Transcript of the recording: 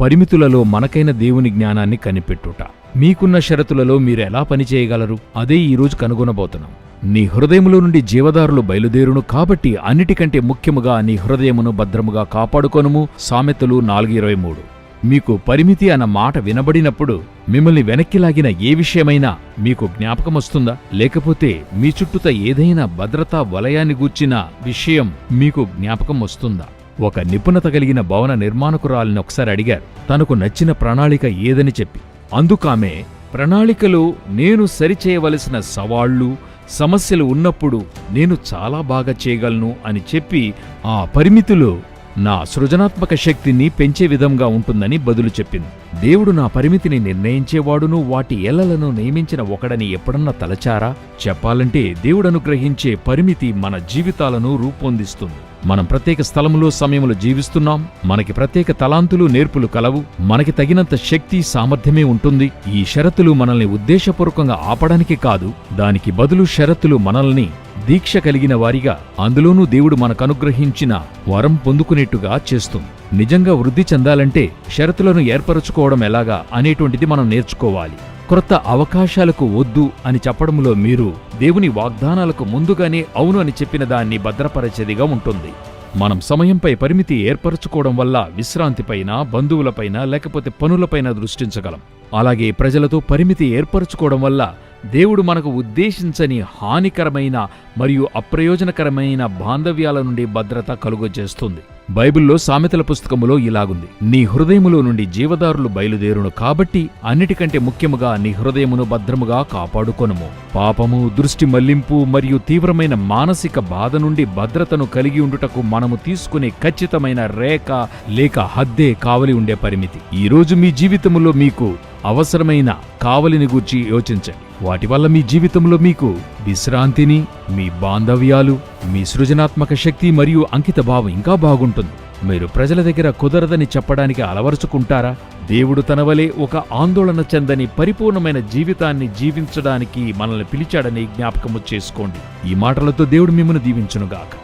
పరిమితులలో మనకైన దేవుని జ్ఞానాన్ని కనిపెట్టుట. మీకున్న షరతులలో మీరు ఎలా పనిచేయగలరు అదే ఈరోజు కనుగొనబోతున్నాం. నీ హృదయములో నుండి జీవదారులు బయలుదేరును కాబట్టి అన్నిటికంటే ముఖ్యముగా నీ హృదయమును భద్రముగా కాపాడుకొనుము. సామెతలు నాలుగు ఇరవై మూడు. మీకు పరిమితి అన్న మాట వినబడినప్పుడు మిమ్మల్ని వెనక్కి లాగిన ఏ విషయమైనా మీకు జ్ఞాపకమొస్తుందా లేకపోతే మీ చుట్టూత ఏదైనా భద్రతా వలయాన్ని గూర్చిన విషయం మీకు జ్ఞాపకం వస్తుందా? ఒక నిపుణత కలిగిన భవన నిర్మాణకురాలని ఒకసారి అడిగారు. తనకు నచ్చిన ప్రణాళిక ఏదని చెప్పి. అందుకామె ప్రణాళికలో నేను సరిచేయవలసిన సవాళ్ళు సమస్యలు ఉన్నప్పుడు నేను చాలా బాగా చేయగలను అని చెప్పి ఆ పరిమితులు నా సృజనాత్మక శక్తిని పెంచే విధంగా ఉంటుందని బదులు చెప్పింది. దేవుడు నా పరిమితిని నిర్ణయించేవాడును వాటి ఎల్లలను నియమించిన ఒకడని ఎప్పుడన్నా తలచారా? చెప్పాలంటే దేవుడు అనుగ్రహించే పరిమితి మన జీవితాలను రూపొందిస్తుంది. మనం ప్రత్యేక స్థలములో సమయంలో జీవిస్తున్నాం. మనకి ప్రత్యేక తలాంతులు నేర్పులు కలవు. మనకి తగినంత శక్తి సామర్థ్యమే ఉంటుంది. ఈ షరతులు మనల్ని ఉద్దేశపూర్వకంగా ఆపడానికి కాదు. దానికి బదులు షరతులు మనల్ని దీక్ష కలిగిన వారిగా అందులోనూ దేవుడు మనకనుగ్రహించిన వరం పొందుకునేట్టుగా చేస్తుంది. నిజంగా వృద్ధి చెందాలంటే షరతులను ఏర్పరచుకోవడం ఎలాగా అనేటువంటిది మనం నేర్చుకోవాలి. క్రొత్త అవకాశాలకు వద్దు అని చెప్పడంలో మీరు దేవుని వాగ్దానాలకు ముందుగానే అవును అని చెప్పిన దాన్ని భద్రపరచేదిగా ఉంటుంది. మనం సమయంపై పరిమితి ఏర్పరచుకోవడం వల్ల విశ్రాంతిపైన బంధువులపైన లేకపోతే పనులపైన దృష్టించగలం. అలాగే ప్రజలతో పరిమితి ఏర్పరచుకోవడం వల్ల దేవుడు మనకు ఉద్దేశించని హానికరమైన మరియు అప్రయోజనకరమైన బాంధవ్యాల నుండి భద్రత కలుగజేస్తుంది. బైబిల్లో సామెతల పుస్తకములో ఇలాగుంది. నీ హృదయములో నుండి జీవదారులు బయలుదేరును కాబట్టి అన్నిటికంటే ముఖ్యముగా నీ హృదయమును భద్రముగా కాపాడుకొనుము. పాపము దృష్టి మళ్ళింపు మరియు తీవ్రమైన మానసిక బాధ నుండి భద్రతను కలిగి ఉండుటకు మనము తీసుకునే ఖచ్చితమైన రేఖ లేక హద్దే కావలి ఉండే పరిమితి. ఈ రోజు మీ జీవితములో మీకు అవసరమైన కావలిని గూర్చి యోచించండి. వాటి వల్ల మీ జీవితంలో మీకు విశ్రాంతిని మీ బాంధవ్యాలు మీ సృజనాత్మక శక్తి మరియు అంకిత భావం ఇంకా బాగుంటుంది. మీరు ప్రజల దగ్గర కుదరదని చెప్పడానికి అలవరుచుకుంటారా? దేవుడు తనవలే ఒక ఆందోళన చెందని పరిపూర్ణమైన జీవితాన్ని జీవించడానికి మనల్ని పిలిచాడని జ్ఞాపకము చేసుకోండి. ఈ మాటలతో దేవుడు మిమ్మల్ని దీవించునుగాక.